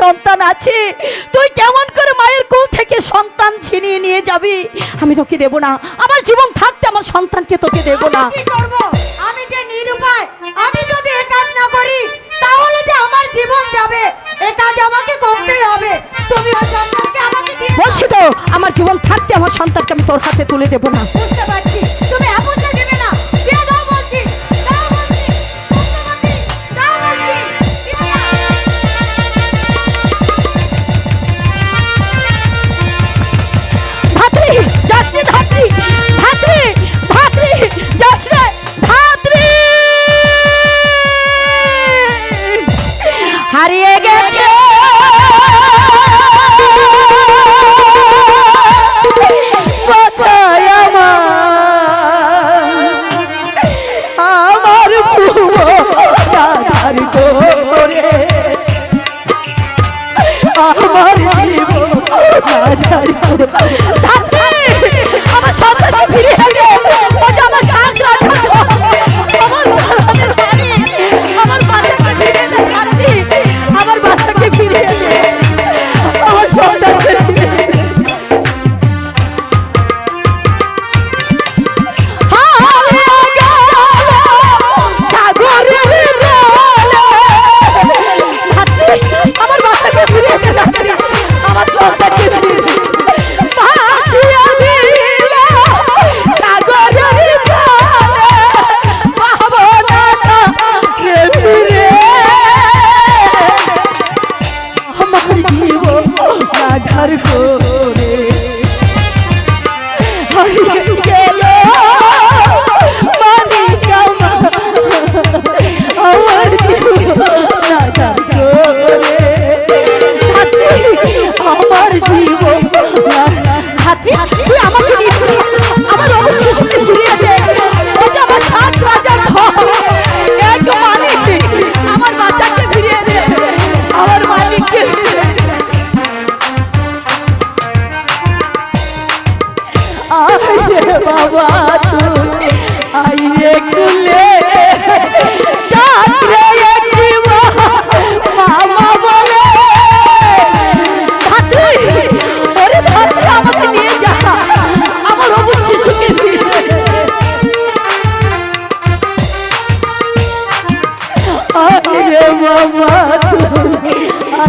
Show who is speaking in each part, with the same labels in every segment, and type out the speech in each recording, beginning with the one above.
Speaker 1: সন্তান আছে। তুই কেমন করে মায়ের কোল থেকে সন্তান ছিনিয়ে নিয়ে যাবি? আমি তোকে দেব না। আমার জীবন থাকতে আমার সন্তানকে তোকে দেব না।
Speaker 2: কি করব? আমি যে নিরুপায় আমি যদি এ কাজ না করি তাহলে যে আমার জীবন যাবে এটা যে আমাকে করতেই হবে। তুমি ওই সন্তানকে আমাকে দিয়ে
Speaker 1: বলছি তো আমার জীবন থাকতে আমার সন্তানকে আমি তোর হাতে তুলে দেব না।
Speaker 2: বুঝতে পারছি।
Speaker 1: ধাত্রী ধাত্রী ধাত্রী ধাত্রী যাস রে ধাত্রী! হারিয়ে গেছে।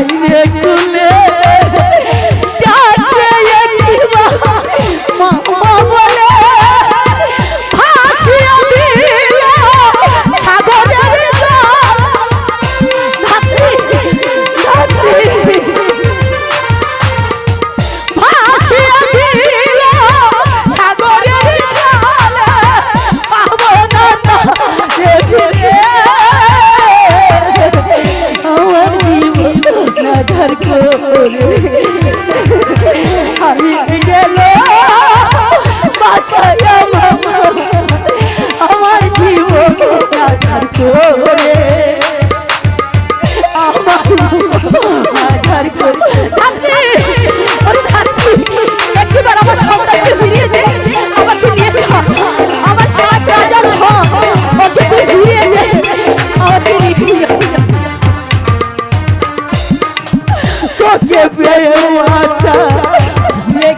Speaker 1: একটু